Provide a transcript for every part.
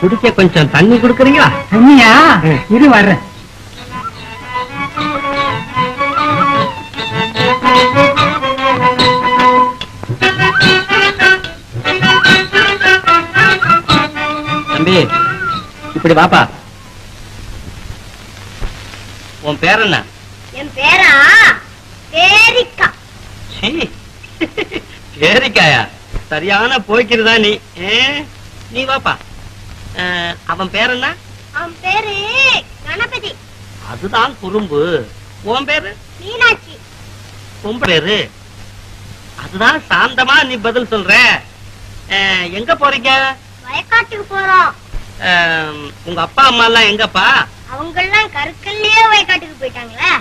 குடிக்க கொஞ்சம் தண்ணி கொடுக்குறீங்களா? தண்ணியா. இரு வர்றேன். தம்பி இப்படி வாப்பா. உன் பேர் என்ன? என் பேரா? பேரிக்கா. சீ, பேரிக்காயா? சரியான போய்க்கிறதா நீ? நீ வாப்பா. அவன் பேர் என்ன? அவன் பேரு கணபதி. அதுதான் குறும்பு. உன் பேரு? மீனாட்சி. உன் பேரு? அதுதான் சாந்தமா நீ பதில் சொல்ற. எங்க போறீங்க? வயக்காட்டுக்கு போறோம். உங்க அப்பா அம்மா எல்லாம் எங்கப்பா? அவங்க எல்லாம் கருக்கல்லையே வயக்காட்டுக்கு போயிட்டாங்களே.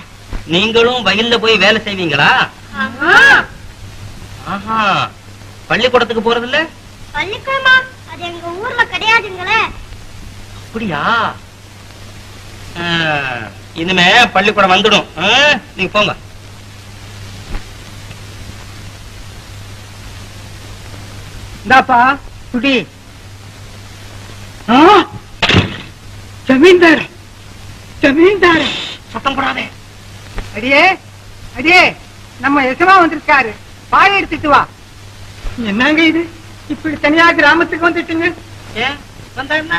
நீங்களும் வயல்ல போய் வேலை செய்வீங்களா? ஆஹா. பள்ளிக்கூடத்துக்கு போறதில்ல? பள்ளிக்கூடமா? அது எங்க ஊர்ல கிடையாதுங்களே. அப்படியா? இனிமே பள்ளிக்கூடம் வந்துடும். நீங்க போங்க. இந்தாப்பா குடி! ஜமீன்தார் ஜமீன்தார். சத்தம் போடாதே. அடியே அடியே நம்ம எசமா வந்திருக்காரு. பாய எடுத்துட்டு வா. என்னங்க இது? இப்படி தனியா கிராமத்துக்கு வந்துட்டீங்க? ஏன் வந்தா என்ன?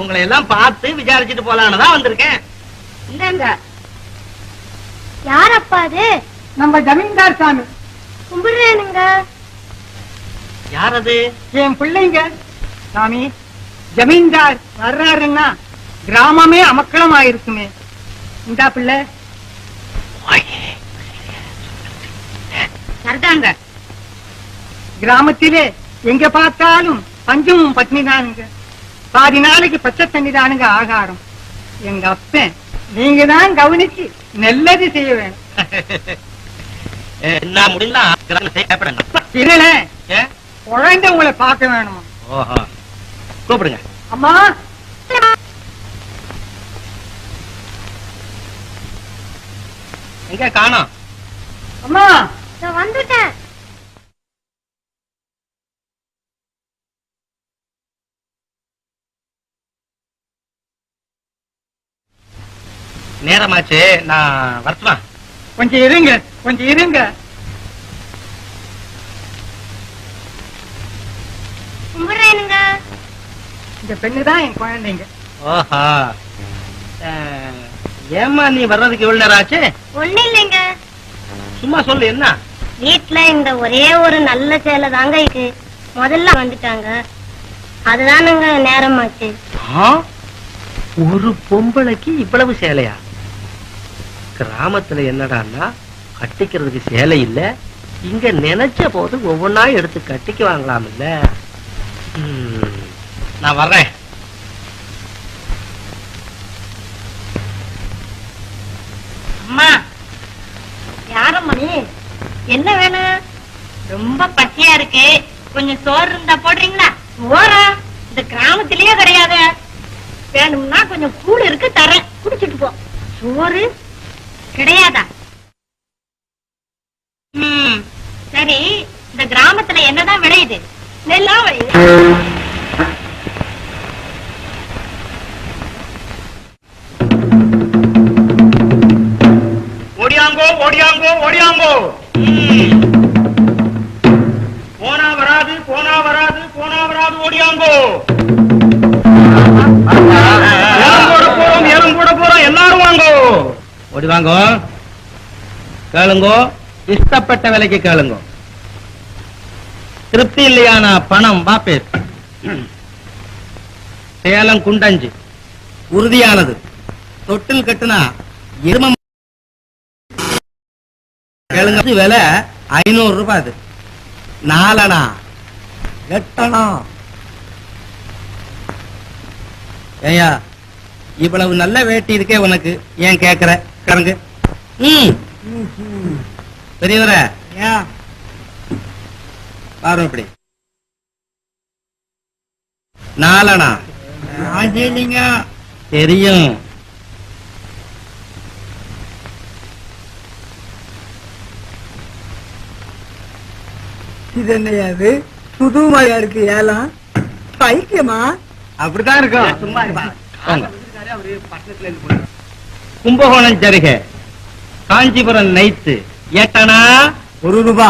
உங்களை எல்லாம் பார்த்து விசாரிச்சுட்டு போலான்னு தான் வந்திருக்கேன். இந்தாங்க. யார் அப்பா அது? நம்ம ஜமீன்தார் சாமி. கும்பிடுறேனுங்க. யார் அது? என் பிள்ளைங்க. சாமி ஜமீன்தார் வர்றாருன்னா கிராமமே அமக்களம் ஆயிருக்குமே இந்தா பிள்ளை. சரிதாங்க. கிராமத்திலே எங்க பார்த்தாலும் பஞ்சமும் பட்னி தானுங்க பாதி நாளைக்கு பச்சை தண்ணி தானுங்க ஆகாரம். எங்க அப்பன் நீங்க தான் கவனிச்சு நல்லது செய்ய வேணும் முடிந்தா குழந்தை உங்களை பார்க்க வேணுமா? ஓஹோ. கூப்பிடுங்க. அம்மா! எங்க காணோம்? அம்மா! நான் வந்துட்டேன். நேரமாச்சு நான் வரட்டுமா? கொஞ்சம் இருங்க கொஞ்சம் இருங்க. இந்த பெண்ணு தான் என் குழந்தைங்க. ஓஹோ. ஏம்மா நீ வர்றதுக்கு எவ்வளவு நேரம் ஆச்சு? ஒண்ணு இல்லைங்க. சும்மா சொல்லு என்ன? வீட்டுல இந்த ஒரே ஒரு நல்ல சேலை தாங்க இருக்கு முதல்ல வந்துட்டாங்க. அதுதானுங்க நேரமாச்சு. ஆ? ஒரு பொம்பளைக்கு இவ்வளவு சேலையா? கிராமத்துல என்னடான்னா கட்டிக்கிறதுக்கு சேலை இல்ல. இங்க நினைச்ச போது ஒவ்வொன்னா எடுத்து கட்டிக்கு வாங்கலாம் இல்ல. நான் வர்றேன். அம்மா. என்ன வேணும் ரொம்ப பசியா இருக்கு. கொஞ்சம் சோறு இருந்தா போடுறீங்களா? ஓரா இந்த கிராமத்திலேயே கிடையாது. வேணும்னா கொஞ்சம் கூடு இருக்கு தரேன். குடிச்சிட்டு போ. சோறு? கிடையாதா? ம் சரி இந்த கிராமத்துல என்னதான் விளையுது? நெல்லா விளையுது ஓடியாங்கோ ஓடியாங்கோ ஓடியாங்கோ. போனா வராது போனா வராது போனா வராது ஓடியாங்கோ. ஓடி வாங்கோ. கேளுங்கோ. இஷ்டப்பட்ட விலைக்கு கேளுங்கோ. திருப்தி இல்லையானா பணம்? வாபேஸ் சேலம் குண்டஞ்சு. உறுதியானது. தொட்டில் கட்டுனா எரும கேளுங்க. விலை ஐநூறு ரூபாய் அது. நாலனா? எட்டனா? ஏயா இவ்வளவு நல்ல வேட்டி இருக்கே உனக்கு. ஏன் கேக்குற? கிடங்கு ம். பெரியவர. பாரு இப்படி நாலனா? தெரியும். இது என்னையாது புது இருக்கு ஏலாம் ஐக்கியமா அப்படிதான் இருக்கும். சும்மா. கும்பகோணம் ஜருக. காஞ்சிபுரம் நைத்து. எட்டனா ஒரு ரூபா.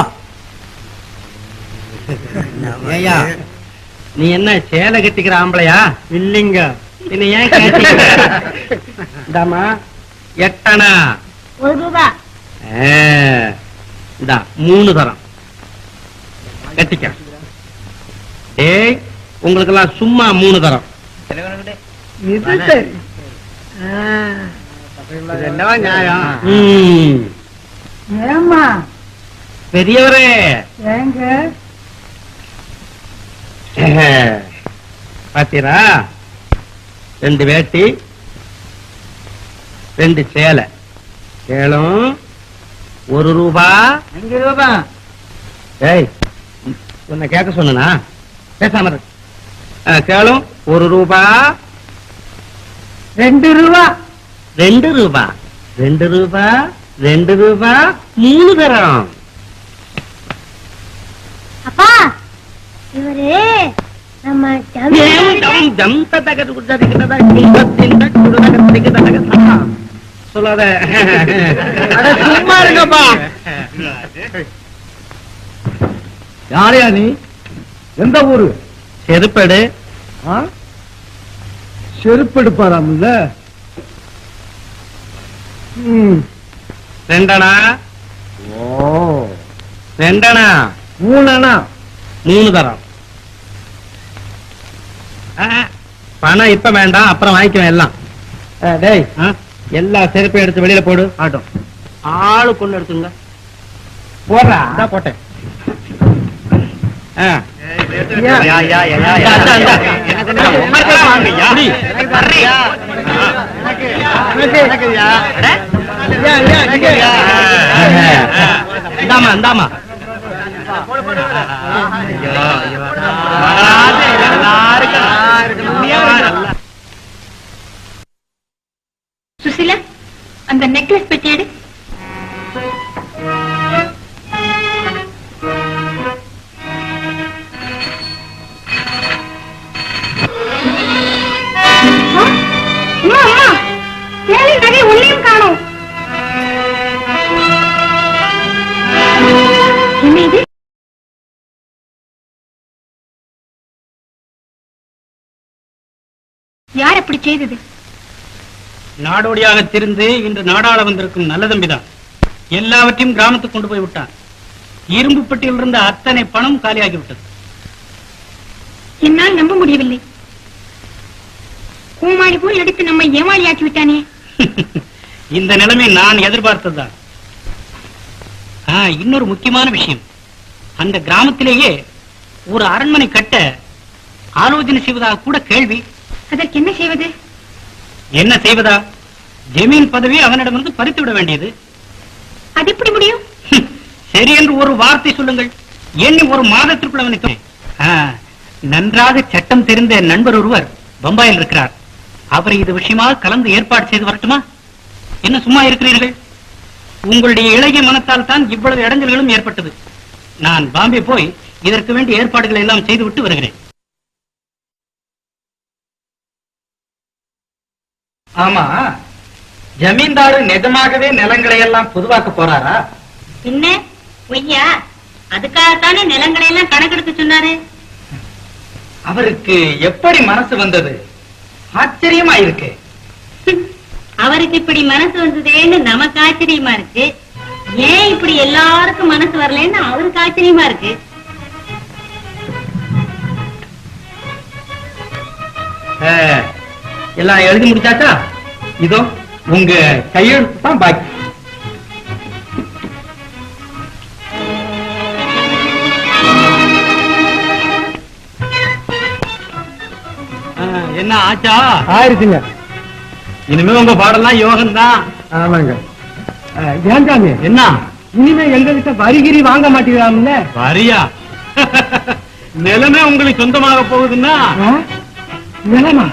நீ என்ன சேலை கட்டிக்கிற ஆம்பளையா? இல்லைங்க. ஏன் எட்டனா? ஒரு ரூபா. இந்தா மூணு தரம். கட்டிக்க ஏய் உங்களுக்கெல்லாம் சும்மா மூணு தரம். இது சரி. நியாயம்? ஏமா பெரியவரே. ஏங்க? பாத்தீரா? ரெண்டு வேட்டி ரெண்டு சேலை. சேலம் ஒரு ரூபா. அஞ்சு ரூபா? ஏய் உன்னை கேட்க சொன்னா பேசாம சேலம் ஒரு ரூபா. ரெண்டு ரூபா. ரெண்டு ரூபா. ரெண்டு ரூபா ரெண்டு ரூபா மூணு தரம். அப்பா இவரு நம்ம. சொல்லாத. சும்மா இருங்கப்பா. யாரையா நீ? எந்த ஊரு? செருப்படு. செருப்பு எடுப்பாராம்ல ரெண்டனா? ஓ. ரெண்டனா? மூணனா? மூணு தரம் பணம் இப்ப வேண்டாம் அப்புறம் வாங்கிக்குவேன் எல்லாம். டேய். எல்லா செருப்பையும் எடுத்து வெளியில போடு ஆட்டும். ஆளு கொண்டு எடுத்துங்க போடுறா. போட்டேன். ஆ. இந்தாமா இந்தாமா சுசிலா அந்த நெக்லஸ் பெட்டி எடு யார் அப்படி செய்தது? நாடோடியாக திரிந்து இன்று நாடாள வந்திருக்கும் நல்ல தம்பிதான் எல்லாவற்றையும் கிராமத்துக்கு கொண்டு போய் விட்டான். இரும்பு பெட்டியில் இருந்த அத்தனை பணம் காலியாகி விட்டது என்னால் நம்ப முடியவில்லை. கோமாளி போல் எடுத்து நம்மை ஏமாளியாக்கி விட்டானே. இந்த நிலைமை நான் எதிர்பார்த்ததுதான். இன்னொரு முக்கியமான விஷயம். அந்த கிராமத்திலேயே ஒரு அரண்மனை கட்ட ஆலோசனை செய்வதாக கூட கேள்வி. அதற்கு என்ன செய்வது? என்ன செய்வதா? ஜமீன் பதவி அவனிடமிருந்து பறித்து விட வேண்டியது. அது எப்படி முடியும்? சரி என்று ஒரு வார்த்தை சொல்லுங்கள். எண்ணி ஒரு மாதத்திற்குள் அவனை நன்றாக சட்டம் தெரிந்த நண்பர் ஒருவர் பம்பாயில் இருக்கிறார். அவரை இது விஷயமாக கலந்து ஏற்பாடு செய்து வரட்டுமா? என்ன சும்மா இருக்கிறீர்கள்? உங்களுடைய இளைய மனத்தால் தான் இவ்வளவு இடைஞ்சல்களும் ஏற்பட்டது. நான் பாம்பே போய் இதற்கு வேண்டிய ஏற்பாடுகளை எல்லாம் செய்துவிட்டு வருகிறேன். ஆமா. ஜமீன்தாரு நிஜமாகவே நிலங்களை எல்லாம் பொதுவாக்க போறாரா? என்ன பொய்யா அதுக்காகத்தானே நிலங்களை எல்லாம் கணக்கெடுக்க சொன்னாரு? அவருக்கு எப்படி மனசு வந்தது? ஆச்சரியமா இருக்கு அவருக்கு இப்படி மனசு வந்ததேன்னு நமக்கு ஆச்சரியமா இருக்கு. ஏன் இப்படி எல்லாருக்கும் மனசு வரலன்னு அவருக்கு ஆச்சரியமா இருக்கு? ஆ, எல்லாம் எழுதி முடிச்சாச்சா? இதோ உங்க கையெழுத்து தான் பாக்கி என்ன ஆச்சா? ஆயிருச்சுங்க. இனிமே உங்க பாடலாம் யோகம் தான் ஆமாங்க. ஏன் சாமி என்ன? இனிமே எங்க கிட்ட வரிகிரி வாங்க மாட்டேங்கிறாம்ல வரியா? நிலமே உங்களுக்கு சொந்தமாக போகுதுன்னா? நிலமா?